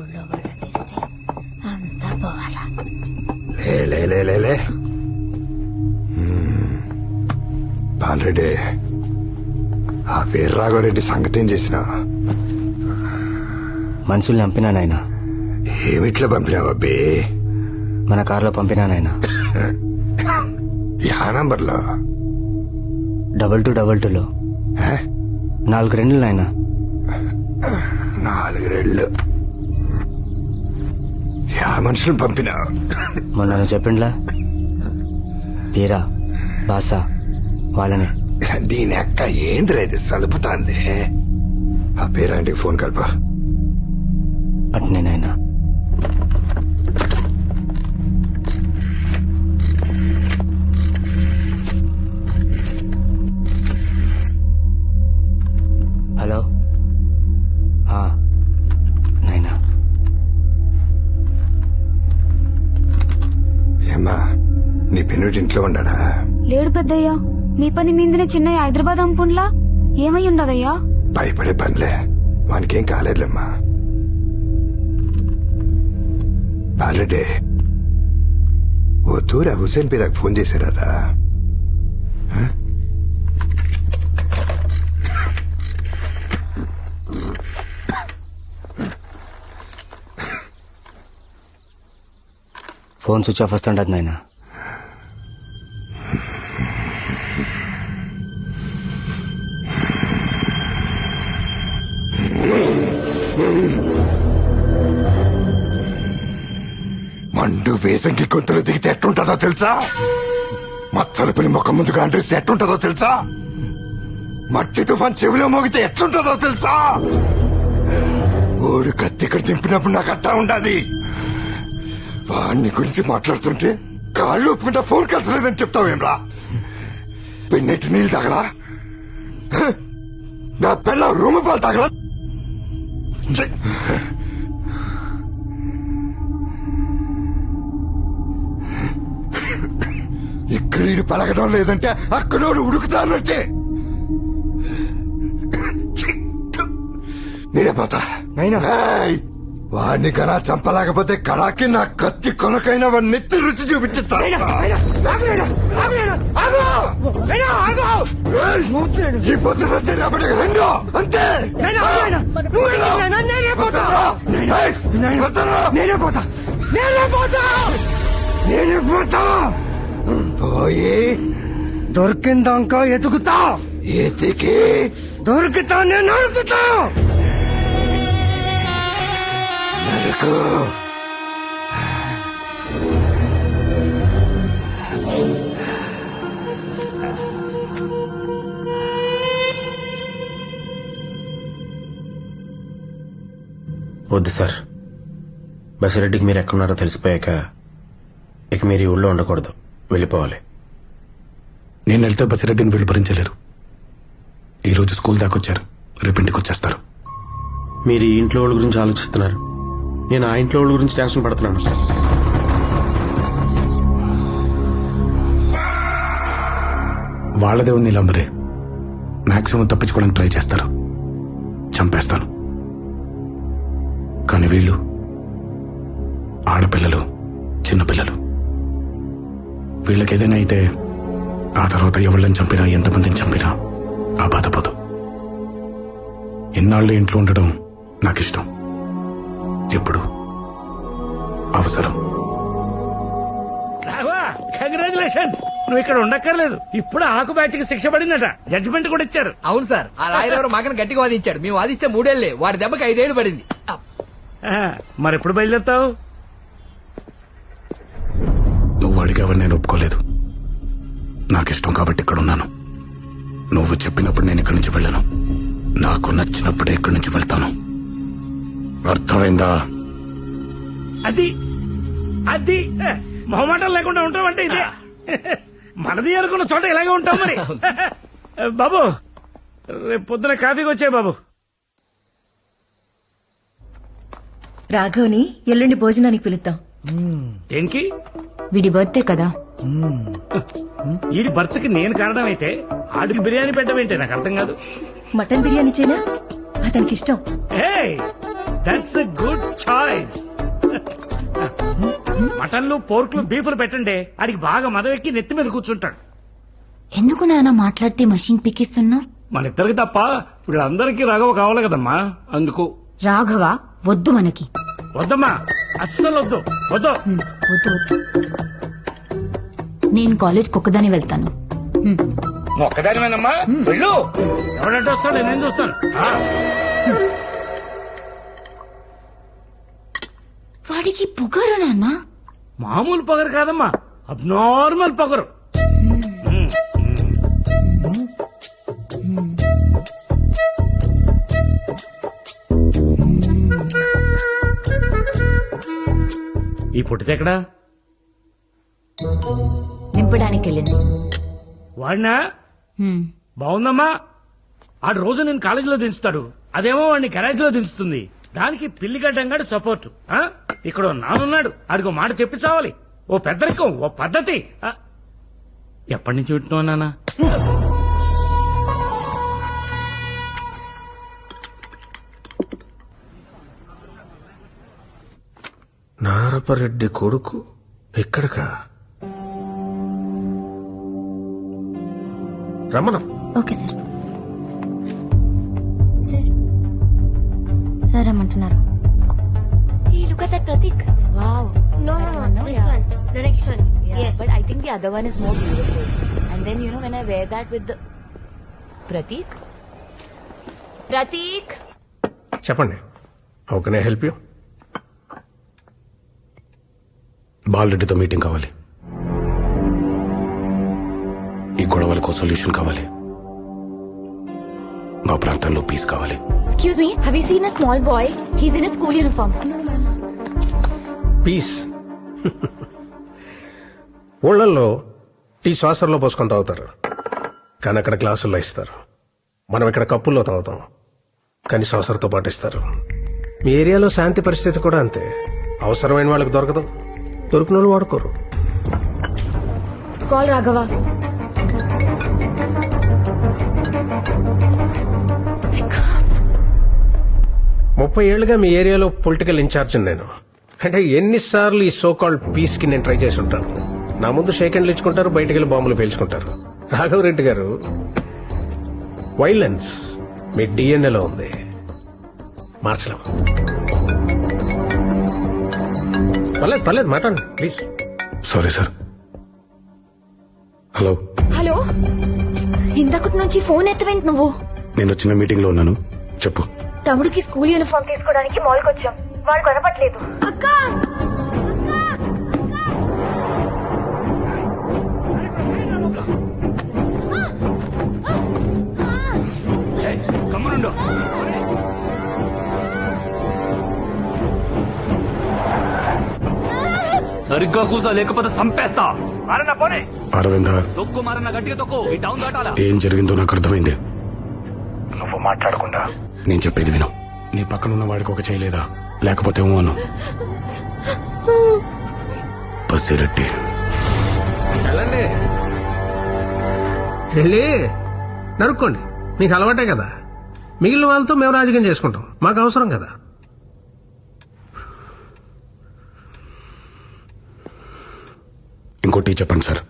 వాళ్ళ దిష్టి అంతా పోవాలా లే లే లే లే లే. బాలరెడ్డి ఆ వీర్రాఘవరెడ్డి సంగతి ఏం చేసిన? మనుషుల్ని చంపినా నాయన? ఏమిట్లో పంపినావు అబ్బే? మన కారులో పంపినా నాయన? యా నంబర్లో. డబల్ టూ డబల్ టూలో. హే? నాలుగు రెండు నాయన? నాలుగు యా మనుషులు పంపినావు మొన్న చెప్పిండ్లా? వీరా బాసా వాళ్ళనే. దీని అక్క ఏంద్రా ఇది? సలుపుతాంది. ఆ పేరాంటికి ఫోన్ కలప. అట్నే నాయనా. ఇంట్లో ఉన్నాడా లేడు పెద్దయ్యా. మీ పని మీదనే చిన్నయ్య హైదరాబాద్ అంపుండ్లా ఏమై ఉండదయ్యా? భయపడే పనిలే. వానికేం కాలేదులేమ్మా. బాలరెడ్డి ఓ తూర హుసేన్ పీరాకు ఫోన్ చేశారాదా? ఫోన్ స్విచ్ ఆఫ్ వస్తుండదు నాయనా. మండు వేసంగి గొంతులు దిగితే ఎట్టుంటుందో తెలుసా? మచ్చలు పిల్లి ముఖం ముందుగా అండ్రిస్తే ఎట్టుంటుందో తెలుసా? మట్టి తుఫాన్ చెవిలో మోగితే ఎట్లుంటుందో తెలుసా? ఓడి కత్తి ఇక్కడ దింపినప్పుడు నాకు అట్టా ఉండాలి వాడిని గురించి మాట్లాడుతుంటే కాళ్ళు ఒప్పుకుంటా ఫోన్ కలిసలేదని చెప్తావేమ్రా పెన్నెట్టి నీళ్ళు తగలా నా పిల్ల రూమ్ పాలు తగలా ఇక్కడ ఈడు పలకడం లేదంటే అక్కడోడు ఉడుకుతానంటే నేనే పోతా. ఏయ్! వాడిని కన్నా చంపలేకపోతే కడాకి నా కత్తి కొనకైనా వాడి నెత్తి రుచి చూపించుతా ఏయ్! ఈ పొద్దు సస్తే రేపటికి రెండు అంతే పోతారా? ఏయ్! పోతారా? నేనే పోతా నేనే పోతా నేనే పోతా పోయి దొరికిందాక ఎతుకుతా. ఎతికి? దొరికితా నేను నరుకుతా. నరకు. వద్దు సార్. బసిరెడ్డికి మీరు ఎక్కడున్నారో తెలిసిపోయాక ఇక మీరు ఈ ఊళ్ళో ఉండకూడదు. వెళ్ళిపోవాలి. నేను వెళ్తే బసిరెడ్డిని వీళ్ళు భరించలేరు. ఈ రోజు స్కూల్ దాకా వచ్చారు. రేపు ఇంటికి వచ్చేస్తారు. మీరు ఈ ఇంట్లో వాళ్ళ గురించి ఆలోచిస్తున్నారు. నేను ఆ ఇంట్లో వాళ్ళ గురించి టెన్షన్ పడుతున్నాను వాళ్ళదే ఉంది నీలంబరే మాక్సిమం తప్పించుకోవడానికి ట్రై చేస్తారు. చంపేస్తాను కానీ వీళ్ళు ఆడపిల్లలు చిన్నపిల్లలు. వీళ్ళకి ఏదైనా అయితే ఆ తర్వాత ఎవళ్ళని చంపినా ఎంతమందిని చంపినా ఆ బాధపోదు ఇన్నాళ్ళు ఇంట్లో ఉండడం నాకు ఇష్టం ఎప్పుడు? అవసరం. కంగ్రాచులేషన్స్ నువ్వు ఇక్కడ ఉండక్కర్లేదు. ఇప్పుడు ఆకు బ్యాచ్కి శిక్ష పడిందట. జడ్జిమెంట్ కూడా ఇచ్చారు. అవును సార్ ఆ లాయర్ ఎవరో మాకని గట్టిగా వాదించాడు. మేము వాదిస్తే మూడేళ్ళే. వాడి దెబ్బకి ఐదేళ్ళు పడింది. మరి ఎప్పుడు బయలుదేరుతావు? నువ్వు అడిగావని నేను ఒప్పుకోలేదు. నాకు ఇష్టం కాబట్టి ఇక్కడ ఉన్నాను నువ్వు చెప్పినప్పుడు నేను ఇక్కడి నుంచి వెళ్ళను. నాకు నచ్చినప్పుడే ఇక్కడి నుంచి వెళ్తాను. అర్థమైందా? అది అది ఏ, మొహమాటం లేకుండా ఉంటావంటే ఇదే. మనది అనుకున్న చోట ఇలాగే ఉంటాం మరి. బాబు రేపు పొద్దున కాఫీకి వచ్చాయి బాబు. రాఘవ్ని ఎల్లుండి భోజనానికి పిలుద్దాం. దేనికి? వీడి బర్త్డే కదా. వీడి బర్త్కి నేను కారణం అయితే ఆడికి బిర్యానీ పెట్టమేంటే నాకు అర్థం కాదు. మటన్ బిర్యానీ చేయనా? అతనికి ఇష్టం. దట్స్ ఎ గుడ్ చాయిస్ మటన్లు పోర్కులు బీఫ్లు పెట్టండి. ఆడికి బాగా మదవెక్కి నెత్తి మీద కూర్చుంటాడు. ఎందుకు నాన్న మాట్లాడితే మషిన్ పిక్కిస్తున్నావు మన ఇద్దరికి తప్ప వీళ్ళందరికీ రాఘవ కావాలి కదమ్మా. అందుకు. రాఘవ వద్దు మనకి. వద్దమ్మా. అస్సలు వద్దు. వద్దు వద్దు వద్దు. నేను కాలేజ్ ఒక్కదాని వెళ్తాను. హ్మ్. ఒక్కదానివేనమ్మా? వెళ్ళు. ఎవడంటే వస్తాడు నేను చూస్తాను ఆ, వాడికి పొగరు నాన్న. మామూలు పొగరు కాదమ్మా. అబ్నార్మల్ పొగరు. ఈ పుట్టిదెక్కడా నింపడానికి వెళ్ళింది వాడినా? హ్మ్. బాగుందమ్మా. ఆడు రోజు నేను కాలేజీలో దించుతాడు. అదేమో వాడిని గరాజ్లో దించుతుంది. దానికి పిల్లిగడ్డంగాడు సపోర్ట్. ఆ? ఇక్కడ ఓ నానున్నాడు. ఆడికి మాట చెప్పి చావాలి. ఓ పెద్దరికం ఓ పద్ధతి. ఆ? ఎప్పటి నుంచి వింటున్నావు నాన్న సుబ్బారెడ్డి కొడుకు ఎక్కడక? Ramana. Okay sir. Sir sir రమ్మంటున్నారు. ఈ Prateek wow no no no this one the next one చెప్పండి. How can I help you బాలరెడ్డితో meeting కావాలి. ఈ గొడవలకు సొల్యూషన్ కావాలి. మా ప్రాంతంలో పీస్ కావాలి. Me, have you seen a small boy? He's in a school uniform. పీస్ ఊళ్ళల్లో టీ శ్వాసంలో పోసుకొని తాగుతారు. కానీ అక్కడ గ్లాసుల్లో ఇస్తారు. మనం ఇక్కడ కప్పుల్లో తాగుతాం. కానీ శ్వాసంతో పాటు ఇస్తారు. మీ ఏరియాలో శాంతి పరిస్థితి కూడా అంతే. అవసరమైన వాళ్ళకి దొరకదు. దొరికిన వాళ్ళు వాడుకోరు. Call Raghava. ముప్పై ఏళ్ళుగా మీ ఏరియాలో పొలిటికల్ ఇన్ఛార్జ్ నేను. అంటే ఎన్నిసార్లు ఈ సో కాల్డ్ పీస్కి నేను ట్రై చేసి ఉంటాను. నా ముందు షేక్ హ్యాండ్లు ఇచ్చుకుంటారు బయటికి వెళ్ళి బాంబులు పేల్చుకుంటారు. రాఘవరెడ్డి గారు వైలెన్స్ మీ డిఎన్ఏలో ఉంది. మార్చలేం పర్లేదు పర్లేదు మాట్లాడండి please sorry sir hello hello. ఇంతకటి నుంచి ఫోన్ ఎత్తవేంటి నువ్వు? నేను చిన్న మీటింగ్లో ఉన్నాను. చెప్పు. తమ్ముడికి స్కూల్ యూనిఫామ్ తీసుకోవడానికి మాల్కి వచ్చాం. వాడు కొనపట్లేదు అక్క! సరిగ్గా కూసా లేకపోతే చంపేస్తా మారన్నా పోనీ. అరవింద. తొక్కు మారన్న గట్టిగా తొక్కు. ఈ టౌన్ దాటాలా? ఏం జరిగిందో నాకు అర్థమైంది. నువ్వు మాట్లాడకుండా. నేను చెప్పేది విను. నీ పక్కనున్న వాడికి ఒక చేయలేదా లేకపోతే ఏమో అను. పసిరెడ్డి వెళ్ళండి. వెళ్ళి నరుక్కోండి. మీకు అలవాటే కదా. మిగిలిన వాళ్ళతో మేము రాజకీయం చేసుకుంటాం. మాకు అవసరం కదా. ఇంకోటి చెప్పండి సార్.